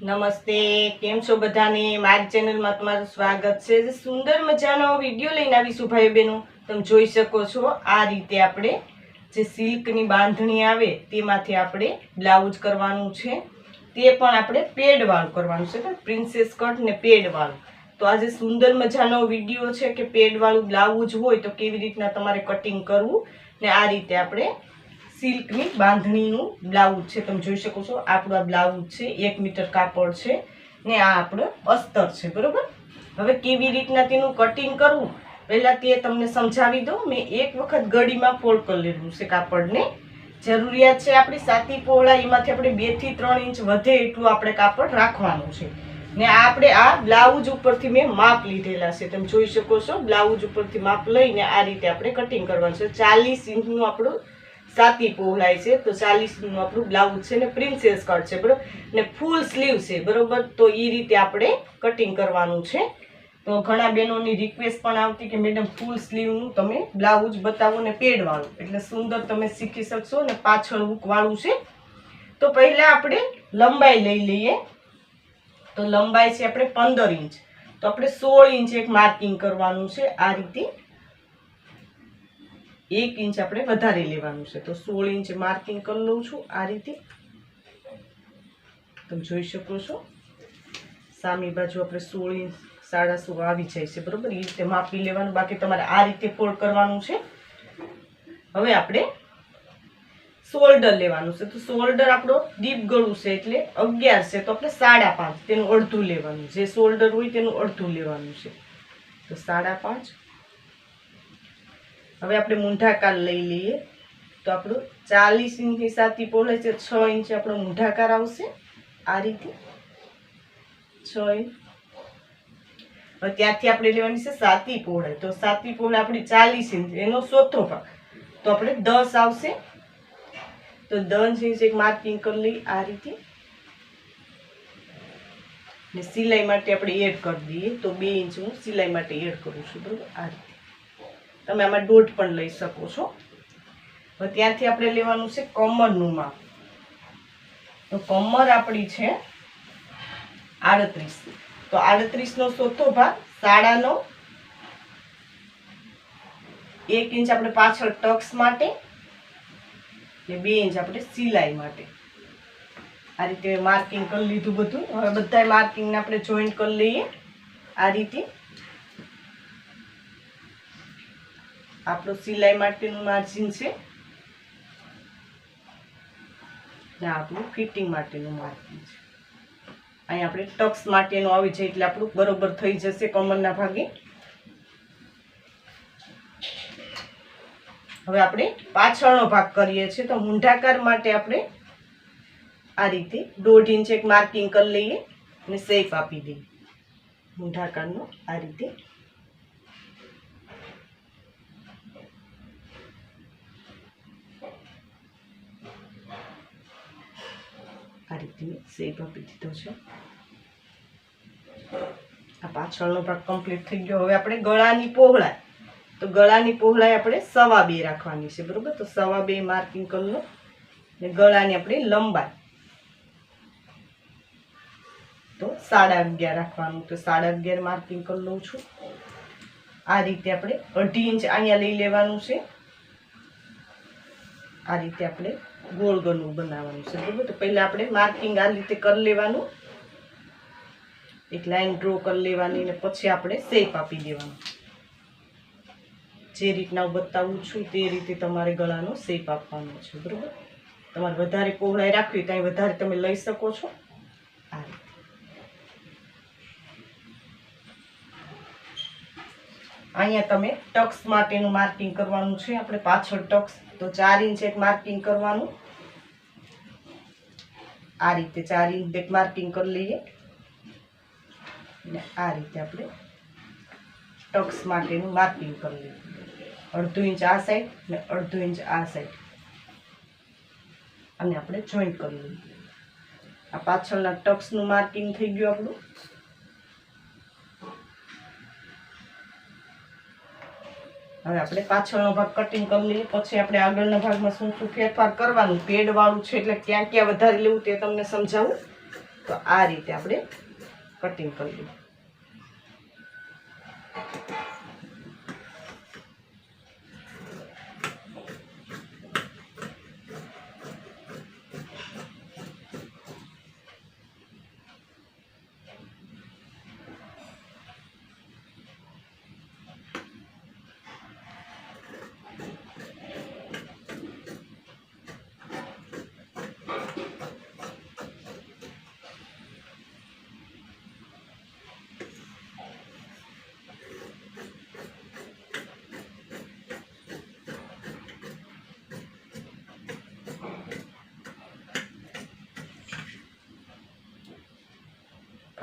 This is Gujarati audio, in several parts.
નમસ્તે, કેમ છો બધાને? મારી ચેનલમાં તમારું સ્વાગત છે. સુંદર મજાનો વીડિયો લઈને આવીશું ભાઈ બહેનો તમે જોઈ શકો છો, આ રીતે આપણે જે સિલ્કની બાંધણી આવે, તેમાંથી આપણે બ્લાઉઝ કરવાનું છે. તે પણ આપણે પેડવાળું કરવાનું છે પ્રિન્સેસ કટ ને પેડવાળું તો આજે સુંદર મજાનો વીડિયો છે કે પેડવાળું બ્લાઉઝ હોય તો કેવી રીતના તમારે કટિંગ કરવું ને આ રીતે આપણે સિલ્કની બાંધણીનું બ્લાઉઝ છે, તમે જોઈ શકો છો. આપણું આ બ્લાઉઝ છે, એક મીટર કાપડ છે ને આ આપણો અસ્તર છે, બરાબર? હવે કેવી રીતના તેનું કટિંગ કરવું? પહેલાં તે તમને સમજાવી દઉં. મેં એક વખત ગળીમાં ફોલ્ડ કરી લીધું છે કાપડને. જરૂરિયાત છે આપણી સાતી પહોળા, એમાંથી આપણે બેથી ત્રણ ઇંચ વધે એટલું આપણે કાપડ રાખવાનું છે. ને આપણે આ બ્લાઉઝ ઉપરથી મેં માપ લીધેલા છે, તમે જોઈ શકો છો. બ્લાઉઝ ઉપરથી માપ લઈને આ રીતે આપણે કટિંગ કરવાનું છે. ચાલીસ ઇંચનું આપણું સાતી પહોળાઈ છે, તો ચાલીસનું આપણું બ્લાઉઝ છે ને પ્રિન્સેસ કટ છે, બરાબર? ને ફૂલ સ્લીવ છે, બરોબર? તો એ રીતે આપણે કટિંગ કરવાનું છે. તો ઘણા બહેનોની રિક્વેસ્ટ પણ આવતી કે મેડમ ફૂલ સ્લીવનું તમે બ્લાઉઝ બતાવો ને પેડવાનું એટલે સુંદર તમે શીખી શકશો ને પાછળ ઉકવાળું છે. તો પહેલાં આપણે લંબાઈ લઈ લઈએ. તો લંબાઈ છે આપણે પંદર ઇંચ. તો આપણે સોળ ઇંચ એક માર્કિંગ કરવાનું છે આ રીતે. એક ઇંચ આપણે વધારે લેવાનું છે. તો સોળ ઇંચ માર્કિંગ કરી લઉં છું આ રીતે. તમે જોઈ શકો છો. સામી બાજુ આપણે સોળ ઇંચ સાડા સોળ આવી જાય છે, બરોબર? એ રીતે માપી લેવાનું. બાકી તમારે આ રીતે ફોલ્ડ કરવાનું છે. હવે આપણે શોલ્ડર લેવાનું છે. તો શોલ્ડર આપણો ડીપ ગળું છે એટલે અગિયાર છે. તો આપણે સાડા પાંચ, તેનું અડધું લેવાનું. જે શોલ્ડર હોય તેનું અડધું લેવાનું છે. તો સાડા પાંચ હવે આપણે મૂંઢાકાર લઈ લઈએ. તો આપણું ચાલીસ ઇંચ સાતી પહોળાઈ છે, છ ઇંચ આપણો મૂંઢાકાર આવશે. આ રીતે છ ઇંચ. હવે ત્યાંથી આપણે લેવાની છે સાતી પહોળાઈ તો સાતી પહોળાઈ આપણી ચાલીસ ઇંચ, એનો ચોથો ભાગ. તો આપણે દસ આવશે. તો દસ ઇંચ એક માર્કિંગ કરી લઈ આ રીતે. સિલાઈ માટે આપણે એડ કરી દઈએ. તો બે ઇંચ હું સિલાઈ માટે એડ કરું છું, બરાબર? આ રીતે. તમે આમાં દોઢ પણ લઈ શકો છો. હવે ત્યાંથી આપણે લેવાનું છે કમરનું માપ. તો કમર આપણી છે આડત્રીસ. તો આડત્રીસનો ચોથો ભાગ સાડા નવ એક ઇંચ આપણે પાછળ ટક્સ માટે ને બે ઇંચ આપણે સિલાઈ માટે. આ રીતે માર્કિંગ કરી લીધું બધું. હવે બધા માર્કિંગને આપણે જોઈન્ટ કરી લઈએ. આ રીતે આપણું સિલાઈ માટેનું માર્જિન છે. ને આપણું ફિટિંગ માટેનું માર્જિન છે. અહીં આપણે ટક્સ માટેનું આવી જાય એટલે આપણું બરોબર થઈ જશે કમરના ભાગે. હવે આપણે પાછળનો ભાગ કરીએ છીએ તો મૂંઢાકાર માટે આપણે આ રીતે દોઢ ઇંચ એક માર્કિંગ કરી લઈએ અને સેફ આપી દઈએ. મૂંઢાકારનો આ રીતે આ રીતે મેં શેપ આપી દીધો છે. આ પાછળનો ભાગ કમ્પ્લીટ થઈ ગયો. હવે આપણે ગળાની પહોળાઈ. તો ગળાની પહોળાઈ આપણે સવા બે રાખવાની છે, બરોબર? તો સવા બે માર્કિંગ કરવું ને ગળાની આપણે લંબાઈ. તો સાડા અગિયાર રાખવાનું. તો સાડા અગિયાર માર્કિંગ કરી લઉં છું. આ રીતે આપણે અઢી ઇંચ અહીંયા લઈ લેવાનું છે. આ રીતે આપણે ગોળ ગળું બનાવવાનું છે, બરાબર? તો પહેલાં આપણે માર્કિંગ આ રીતે કરી લેવાનું. એક લાઈન ડ્રો કરી લેવાની અને પછી આપણે શેપ આપી દેવાનું. જે રીતના હું બતાવું છું તે રીતે તમારે ગળાનો શેપ આપવાનો છે, બરાબર? તમારે વધારે પહોળાઈ રાખવી ત્યાં વધારે તમે લઈ શકો છો આ રીતે અહીંયા તમે ટક્સ માટેનું માર્કિંગ કરવાનું છે. આપણે પાછળ ટક્સ, તો ચાર ઇંચ એક માર્કિંગ કરવાનું. આ રીતે ચાર ઇંચ એક માર્કિંગ કરી લઈએ. ને આ રીતે આપણે ટક્સ માટેનું માર્કિંગ કરી લઈએ. અડધું ઇંચ આ સાઈડ ને અડધું ઇંચ આ સાઈડ. અને આપણે જોઈન્ટ કરી લઈએ. આ પાછળના ટક્સનું માર્કિંગ થઈ ગયું આપણું. હવે આપણે પાછળનો ભાગ કટિંગ કરી લઈએ, પછી આપણે આગળના ભાગમાં શું શું ફેરફાર કરવાનું, પેડ વાળું છે એટલે ક્યાં ક્યાં વધારે લેવું તે તમને સમજાવું. તો આ રીતે આપણે કટિંગ કરી લઈએ.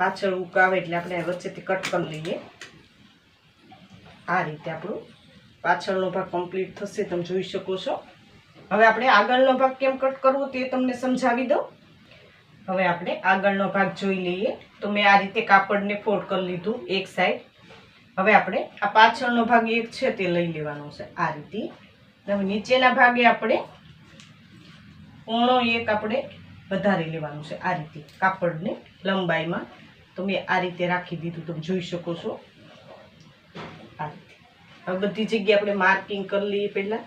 પાછળ ઉકાવે એટલે આપણે વચ્ચેથી કટ કરી લઈએ આ રીતે આપણું પાછળનો ભાગ કમ્પ્લીટ થશે, તમે જોઈ શકો છો. હવે આપણે આગળનો ભાગ કેમ કટ કરવો તે તમને સમજાવી દઉં. હવે આપણે આગળનો ભાગ જોઈ લઈએ. તો મેં આ રીતે કાપડને ફોલ્ડ કરી લીધું એક સાઈડ હવે આપણે આ પાછળનો ભાગ એક છે તે લઈ લેવાનો છે. આ રીતે. હવે નીચેના ભાગે આપણે પોણો એક આપણે વધારી લેવાનું છે. આ રીતે કાપડને લંબાઈમાં તો મેં આ રીતે રાખી દીધું, તમે જોઈ શકો છો. આ રીતે. હવે બધી જગ્યાએ આપણે માર્કિંગ કરી લઈએ પહેલા.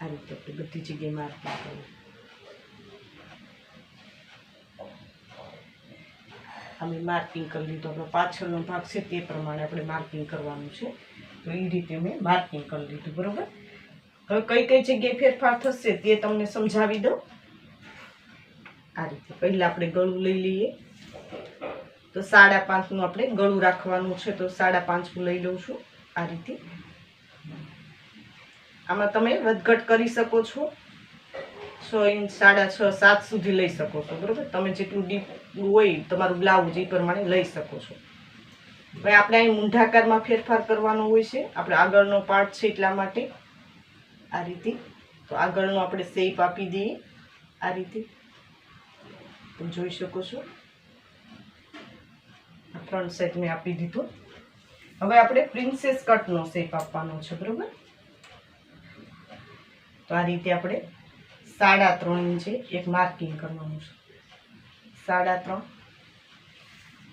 આ રીતે આપણે બધી જગ્યાએ માર્કિંગ કરીએ અમે માર્કિંગ કરી લીધું. આપણો પાછળનો ભાગ છે તે પ્રમાણે આપણે માર્કિંગ કરવાનું છે. તો એ રીતે મેં માર્કિંગ કરી લીધું, બરાબર? હવે કઈ કઈ જગ્યાએ ફેરફાર થશે તે તમને સમજાવી દઉં. આ રીતે. પહેલાં આપણે ગળું લઈ લઈએ. તો સાડા પાંચનું આપણે ગળું રાખવાનું છે, તો સાડા પાંચનું લઈ લઉં છું આ રીતે. આમાં તમે વધઘટ કરી શકો છો. છ ઇંચ, સાડા છ, સાત સુધી લઈ શકો છો, બરોબર? તમે જેટલું ડીપ હોય, તમારું બ્લાઉઝ એ પ્રમાણે લઈ શકો છો. હવે આપણે અહીં મૂંઢાકારમાં ફેરફાર કરવાનો હોય છે. આપણે આગળનો પાર્ટ છે એટલા માટે. આ રીતે. તો આગળનો આપણે શેપ આપી દઈએ. આ રીતે. તમે જોઈ શકો છો. ફ્રન્ટ સેટ મેં આપી દીધું. હવે આપણે પ્રિન્સેસ કટનો શેપ આપવાનો છે, બરોબર? તો આ રીતે આપણે સાડા ત્રણ ઇંચે એક માર્કિંગ કરવાનું છે. સાડા ત્રણ.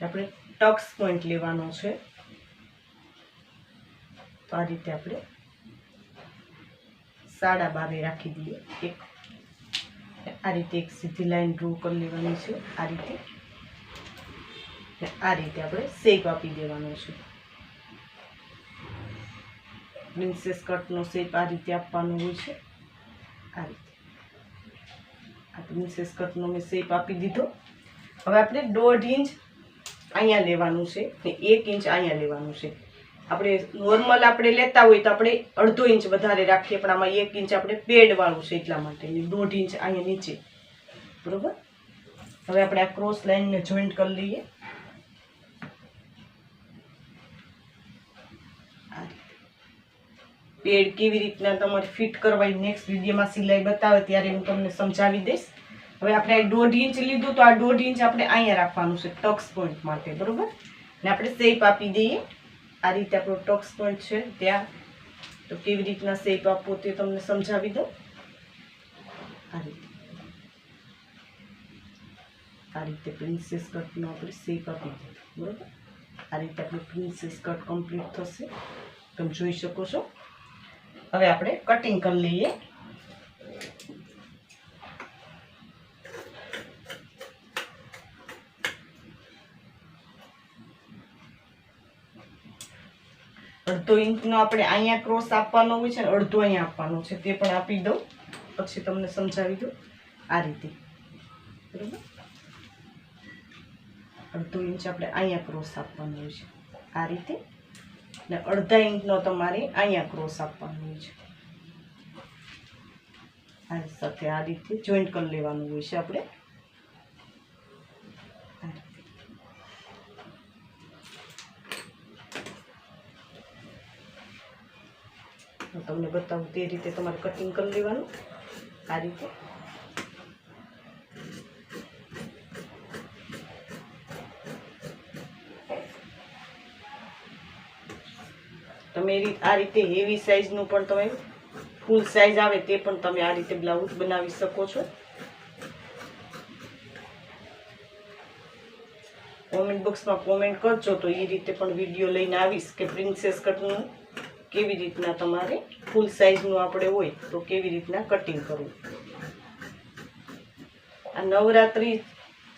આપણે ટક્સ પોઈન્ટ લેવાનો છે. તો આ રીતે આપણે સાડા બારે રાખી દઈએ. એક આ રીતે એક સીધી લાઈન ડ્રો કરી લેવાની છે, આ રીતે. આ રીતે આપણે શેપ આપી દેવાનો છે. પ્રિન્સેસ કટનો શેપ આ રીતે આપવાનો હોય છે. આ રીતે. આ પ્રિન્સેસ કટનો મેં શેપ આપી દીધો. હવે આપણે દોઢ ઇંચ અહીંયા લેવાનું છે ને એક ઇંચ અહીંયા લેવાનું છે. આપણે નોર્મલ આપણે લેતા હોય તો આપણે અડધો ઇંચ વધારે રાખીએ, પણ આમાં એક ઇંચ આપણે પેડવાળું છે એટલા માટે. દોઢ ઇંચ અહીંયા નીચે. બરોબર? હવે આપણે આ ક્રોસ લાઈનને જોઈન્ટ કરી લઈએ. પેડ કેવી રીતના તમારે ફિટ કરવા નેક્સ્ટ વિડીયોમાં સિલાઈ બતાવે ત્યારે હું તમને સમજાવી દઈશ. હવે આપણે દોઢ ઇંચ લીધું તો આ દોઢ ઇંચ આપણે અહીંયા રાખવાનું છે, ટક્સ પોઈન્ટ માટે. બરોબર? ને આપણે શેપ આપી દઈએ. આ રીતે આપણો ટક્સ પોઈન્ટ છે. ત્યાં તો કેવી રીતના શેપ આપવો તે તમને સમજાવી દઉં. આ રીતે. આ રીતે પ્રિન્સેસ કટનો આપણે શેપ આપી દીધો બરોબર? આ રીતે આપણું પ્રિન્સેસ કટ કમ્પ્લીટ થશે. તમે જોઈ શકો છો. હવે આપણે કટિંગ કરી લઈએ. અડધો ઇંચનો આપણે અહીંયા ક્રોસ આપવાનો હોય છે ને અડધો અહીંયા આપવાનો છે. તે પણ આપી દઉં. પછી તમને સમજાવી દઉં. આ રીતે. બરાબર? અડધો ઇંચ આપણે અહીંયા ક્રોસ આપવાનો હોય છે. આ રીતે. અને અડધા ઇંચનો તમારે અહીંયા ક્રોસ આપવાનો હોય છે. આ સાથે આ રીતે જોઈન્ટ કરી લેવાનું હોય છે આપણે. હું તમને બતાવું તે રીતે તમારે કટિંગ કરી લેવાનું. આ રીતે. તમે આ રીતે હેવી સાઈઝનું પણ તમે ફૂલ સાઇઝ આવે તે પણ તમે આ રીતે બ્લાઉઝ બનાવી શકો છો. કોમેન્ટ બોક્સમાં કોમેન્ટ કરજો તો એ રીતે પણ વીડિયો લઈને આવીશ કે પ્રિન્સેસ કટનું કેવી રીતના તમારે ફૂલ સાઇઝનું આપણે હોય તો કેવી રીતના કટિંગ કરવું? આ નવરાત્રી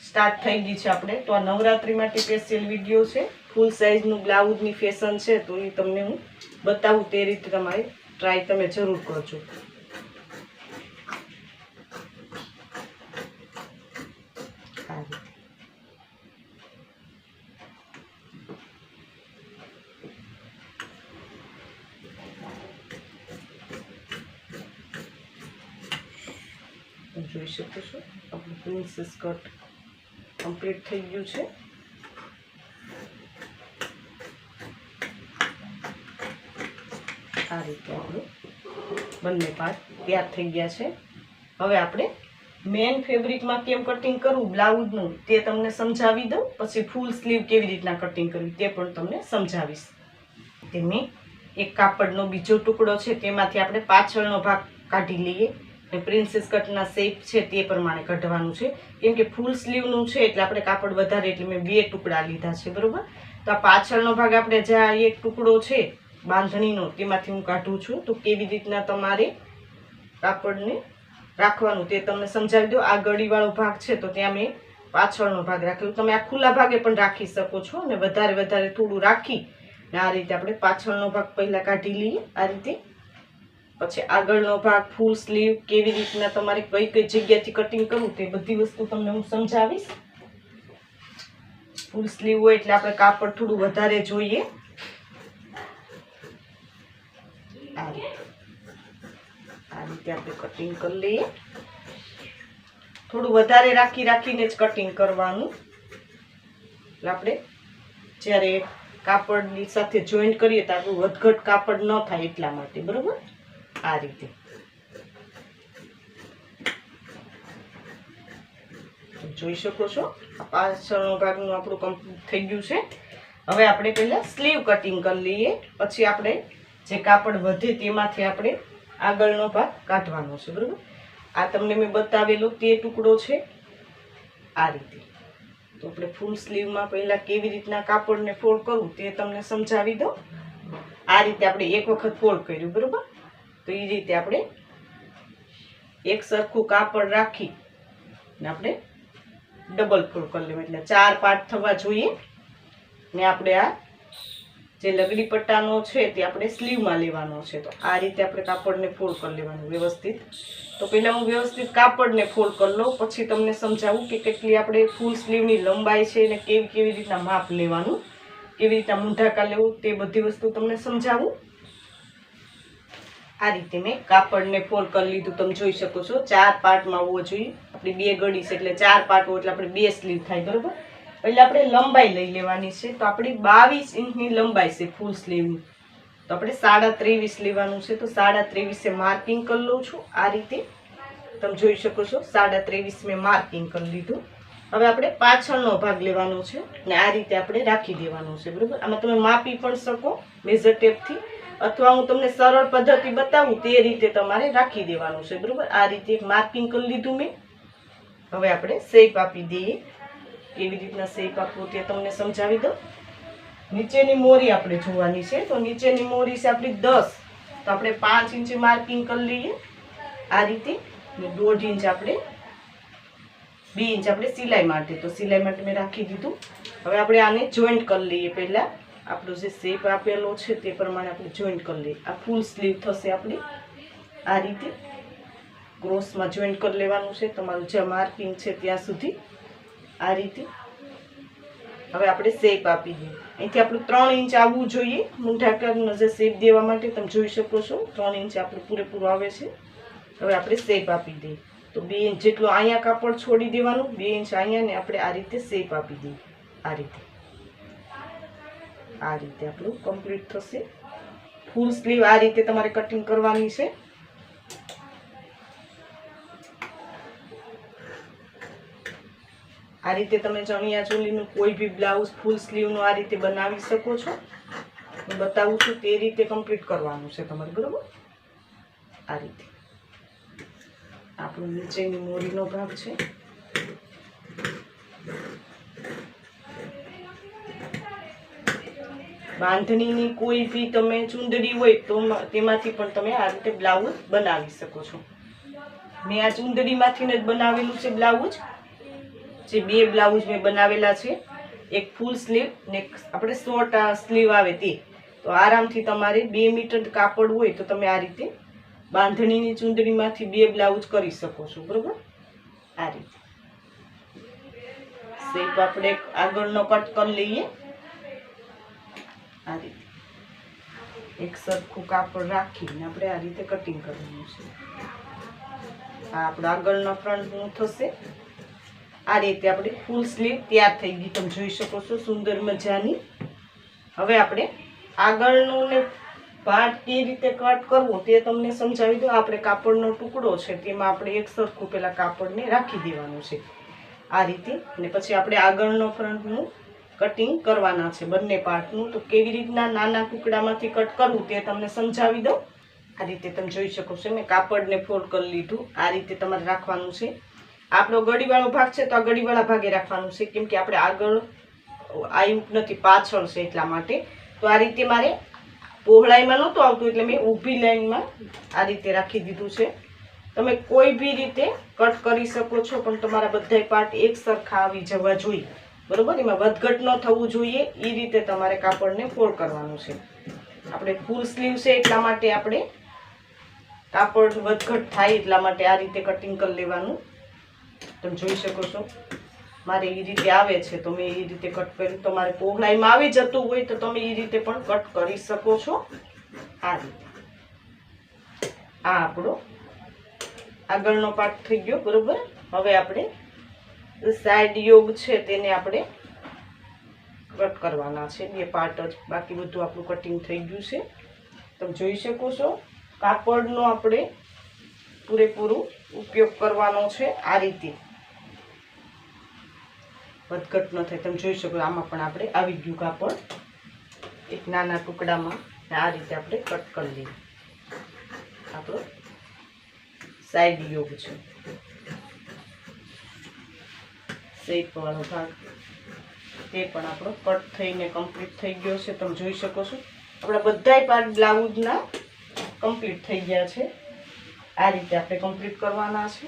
સ્ટાર્ટ થઈ ગઈ છે આપણે. તો આ નવરાત્રી માટે સ્પેશિયલ વીડિયો છે. ફૂલ સાઇઝનું બ્લાઉઝની ફેશન છે તો એ તમને હું બતાવું. તે રીતે તમારે ટ્રાય તમે જરૂર કરજો આ રીતે. તમે જોઈ શકો છો આપણું કટ કમ્પ્લીટ થઈ ગયું છે. આ રીતે આપણું બંને પાર્ટ તૈયાર થઈ ગયા છે. હવે આપણે મેન ફેબ્રિકમાં કેમ કટિંગ કરવું? બ્લાઉઝનું તે તમને સમજાવી દઉં. પછી ફૂલ સ્લીવ કેવી રીતના કટિંગ કરવી તે પણ તમને સમજાવીશ. તે એક કાપડનો બીજો ટુકડો છે. તેમાંથી આપણે પાછળનો ભાગ કાઢી લઈએ. અને પ્રિન્સેસ કટના શેપ છે તે પ્રમાણે કાઢવાનું છે. કેમ કે ફૂલ સ્લીવનું છે એટલે આપણે કાપડ વધારે એટલે મેં બે ટુકડા લીધા છે, બરાબર? તો આ પાછળનો ભાગ આપણે જે આ એક ટુકડો છે, બાંધણીનો, તેમાંથી હું કાઢું છું. તો કેવી રીતના તમારે કાપડને રાખવાનું તે તમને સમજાવી દો આ ગળીવાળો ભાગ છે તો ત્યાં મેં પાછળનો ભાગ રાખેલો. તમે આ ખુલ્લા ભાગે પણ રાખી શકો છો અને વધારે વધારે થોડું રાખી આ રીતે આપણે પાછળનો ભાગ પહેલાં કાઢી લઈએ. આ રીતે પછી આગળનો ભાગ ફૂલ સ્લીવ કેવી રીતના તમારે કઈ કઈ જગ્યાથી કટિંગ કરવું તે બધી વસ્તુ તમને હું સમજાવીશ. ફૂલ સ્લીવ હોય એટલે આપણે કાપડ થોડું વધારે જોઈએ. આ રીતે. આપણે કટિંગ કરી લઈએ. થોડું વધારે રાખી રાખીને જ કટિંગ કરવાનું. આપણે જ્યારે કાપડની સાથે જોઈન્ટ કરીએ તો આપણું વધઘટ કાપડ ન થાય એટલા માટે, બરોબર? આ રીતે. જોઈ શકો છો પાછળનો ભાગનું આપણું કમ્પ્લીટ થઈ ગયું છે. હવે આપણે પહેલાં સ્લીવ કટિંગ કરી લઈએ, પછી આપણે જે કાપડ વધે તેમાંથી આપણે આગળનો ભાગ કાઢવાનો છે, બરાબર? આ તમને મેં બતાવેલો તે ટુકડો છે, આ રીતે. તો આપણે ફૂલ સ્લીવમાં પહેલાં કેવી રીતના કાપડને ફોલ્ડ કરવું તે તમને સમજાવી દો આ રીતે આપણે એક વખત ફોલ્ડ કર્યું, બરાબર? તો એ રીતે આપણે એક સરખું કાપડ રાખી ને આપણે ડબલ ફોલ્ડ કરી લેવું. એટલે ચાર પાર્ટ થવા જોઈએ. ને આપણે આ જે લગડી પટ્ટાનો છે તે આપણે સ્લીવમાં લેવાનો છે. તો આ રીતે આપણે કાપડને ફોલ્ડ કરી લેવાનું વ્યવસ્થિત. તો પહેલાં હું વ્યવસ્થિત કાપડને ફોલ્ડ કરી લઉં. પછી તમને સમજાવું કે કેટલી આપણે ફૂલ સ્લીવની લંબાઈ છે ને કેવી કેવી રીતના માપ લેવાનું, કેવી રીતના મૂંઢાકા લેવું તે બધી વસ્તુ તમને સમજાવું. આ રીતે મેં કાપડને ફોલ્ડ કરી લીધું. તમે જોઈ શકો છો, ચાર પાર્ટમાં હોવો જોઈએ. આપણી બે ગળી છે એટલે ચાર પાર્ટ એટલે આપણે બે સ્લીવ થાય, બરોબર? એટલે આપણે લંબાઈ લઈ લેવાની છે. તો આપણી બાવીસ ઇંચની લંબાઈ છે ફૂલ સ્લીવની તો આપણે સાડા ત્રેવીસ લેવાનું છે. તો સાડા ત્રેવીસે માર્કિંગ કરી લઉં છું આ રીતે. તમે જોઈ શકો છો, સાડા ત્રેવીસ મેં માર્કિંગ કરી લીધું. હવે આપણે પાછળનો ભાગ લેવાનો છે ને આ રીતે આપણે રાખી દેવાનો છે, બરાબર? આમાં તમે માપી પણ શકો મેઝર ટેપથી અથવા હું તમને સરળ પદ્ધતિ બતાવું તે રીતે તમારે રાખી દેવાનું છે, બરાબર? આ રીતે માર્કિંગ કરી લીધું મેં. હવે આપણે શેપ આપી દઈએ. કેવી રીતના શેપ આપવું તે તમને સમજાવી દઉં. નીચેની મોરી આપણે જોવાની છે, તો નીચેની મોરી છે આપણી દસ. તો આપણે પાંચ ઇંચ માર્કિંગ કરી લઈએ. આ રીતે દોઢ ઇંચ આપણે, બે ઇંચ આપણે સિલાઈ માટે. તો સિલાઈ માટે મેં રાખી દીધું. હવે આપણે આને જોઈન્ટ કરી લઈએ પહેલાં. આપણો જે શેપ આપેલો છે તે પ્રમાણે આપણે જોઈન્ટ કરી લઈએ. આ ફૂલ સ્લીવ થશે આપણી. આ રીતે ક્રોસમાં જોઈન્ટ કરી લેવાનું છે. તમારું જે માર્કિંગ છે ત્યાં સુધી આ રીતે હવે આપણે શેપ આપી દઈએ. અહીંથી આપણું ત્રણ ઇંચ આવવું જોઈએ. મૂંઢાકારનો જે શેપ દેવા માટે તમે જોઈ શકો છો. ત્રણ ઇંચ આપણું પૂરેપૂરું આવે છે. હવે આપણે શેપ આપી દઈએ. તો બે ઇંચ જેટલું અહીંયા કાપડ છોડી દેવાનું. બે ઇંચ અહીંયા ને આપણે આ રીતે શેપ આપી દઈએ. આ રીતે. આ રીતે આપણું કમ્પ્લીટ થશે. ફૂલ સ્લીવ આ રીતે તમારે કટિંગ કરવાની છે. આ રીતે તમે ચણિયા ચોલીનું કોઈ બી બ્લાઉઝ ફૂલ સ્લીવનું આ રીતે બનાવી શકો છો. હું બતાવું છું તે રીતે કમ્પ્લીટ કરવાનું છે તમારે, બરાબર? આ રીતે. આપણો નીચેની મોરીનો ભાગ છે. બાંધણીની કોઈ બી તમે ચૂંદડી હોય તો તેમાંથી પણ તમે આ રીતે બ્લાઉઝ બનાવી શકો છો. મેં આ ચૂંદડીમાંથી જ બનાવેલું છે બ્લાઉઝ. જે બે બ્લાઉઝ મેં બનાવેલા છે, એક ફૂલ સ્લીવ ને આપણે શોર્ટ સ્લીવ આવે તે. તો આરામથી તમારે બે મીટર કાપડ હોય તો તમે આ રીતે બાંધણીની ચૂંદડીમાંથી બે બ્લાઉઝ કરી શકો છો, બરોબર? આ રીતે. શેપ આપણે આગળનો કટ કરી લઈએ. આ રીતે. એક સરખું કાપડ રાખીને આપણે આ રીતે કટિંગ કરવાનું છે. આ આપણો આગળનો ફ્રન્ટનું થશે. આ રીતે આપણે ફૂલ સ્લીવ તૈયાર થઈ ગઈ. તમે જોઈ શકો છો સુંદર મજાની. હવે આપણે આગળનું ને પાર્ટ કઈ રીતે કટ કરવું તે તમને સમજાવી દો આપણે કાપડનો ટુકડો છે તેમાં આપણે એક સરખું પેલા કાપડને રાખી દેવાનું છે. આ રીતે અને પછી આપણે આગળનો ફ્રન્ટનું કટિંગ કરવાના છે બંને પાર્ટનું તો કેવી રીતના નાના ટુકડામાંથી કટ કરવું તે તમને સમજાવી દઉં. આ રીતે તમે જોઈ શકો છો. મેં કાપડને ફોલ્ડ કરી લીધું. આ રીતે તમારે રાખવાનું છે. આપણો ગળીવાળો ભાગ છે તો આ ગળીવાળા ભાગે રાખવાનું છે. કેમ કે આપણે આગળ આવ્યું નથી, પાછળ છે એટલા માટે. તો આ રીતે મારે પહોળાઈમાં નહોતું આવતું એટલે મેં ઊભી લાઈનમાં આ રીતે રાખી દીધું છે. તમે કોઈ બી રીતે કટ કરી શકો છો, પણ તમારા બધાય પાર્ટ એક સરખા આવી જવા જોઈએ. બરોબર? એમાં વધઘટ ન થવું જોઈએ. એ રીતે તમારે કાપડને ફોલ્ડ કરવાનું છે. આપણે ફૂલ સ્લીવ છે એટલા માટે આપણે કાપડ વધઘટ થાય એટલા માટે આ રીતે કટિંગ કરી લેવાનું. તમે જોઈ શકો છો. મારે એ રીતે આવે છે તો મેં એ રીતે કટ કર્યું. તમારે પહોળાઈમાં આવી જતું હોય તો તમે એ રીતે પણ કટ કરી શકો છો. આ આ આપણો આગળનો પાર્ટ થઈ ગયો. બરોબર? હવે આપણે સાઈડ યોગ છે તેને આપણે કટ કરવાના છે. બે પાર્ટ જ બાકી બધું આપણું કટિંગ થઈ ગયું છે. તમે જોઈ શકો છો, કાપડનો આપણે પૂરેપૂરું ઉપયોગ કરવાનો છે આ રીતે. વધઘટ ન થાય. તમે જોઈ શકો આમાં પણ આપણે આવી ગયું કાપડ. એક નાના ટુકડામાં આ રીતે આપણે કટ કરી લઈએ. આપણો સાઈડ યોગ છે. શેપ વાળો ભાગ. તે પણ આપણો કટ થઈને કમ્પ્લીટ થઈ ગયો છે. તમે જોઈ શકો છો. આપણા બધાય પાર્ટ બ્લાઉઝના કમ્પ્લીટ થઈ ગયા છે. આ રીતે આપણે કમ્પ્લીટ કરવાના છે.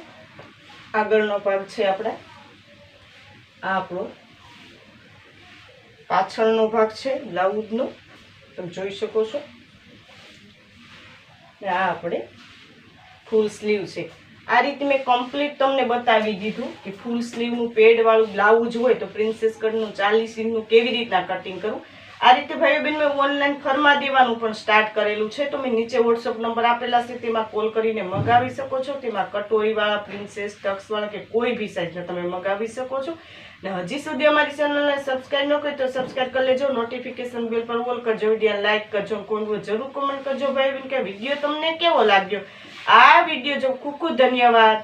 આગળનો ભાગ છે આપણા. આ આપણો પાછળનો ભાગ છે બ્લાઉઝનો તમે જોઈ શકો છો. આ આપણે ફૂલ સ્લીવ છે. આ રીતે મેં કમ્પ્લીટ તમને બતાવી દીધું કે ફૂલ સ્લીવનું પેડવાળું બ્લાઉઝ હોય તો પ્રિન્સેસ કટનું ચાલીસ ઇંચનું કેવી રીતના કટિંગ કરું? આ રીતે ભાઈઓ બેન મેં ઓનલાઈન ફરમા દેવાનું પણ સ્ટાર્ટ કરેલું છે. તો મેં નીચે વોટ્સઅપ નંબર આપેલા છે, તેમાં કોલ કરીને મગાવી શકો છો. તેમાં કટોરીવાળા પ્રિન્સેસ ટક્સવાળા કે કોઈ બી સાઇઝના તમે મગાવી શકો છો. ને હજી સુધી અમારી ચેનલને સબસ્ક્રાઈબ ન કરી તો સબસ્ક્રાઈબ કરી લેજો. નોટિફિકેશન બેલ પર ઓલ કરજો. વીડિયો લાઇક કરજો કોઈ જરૂર કોમેન્ટ કરજો. ભાઈ બેન કે વીડિયો તમને કેવો લાગ્યો? આ વીડિયો જો ખૂબ ધન્યવાદ.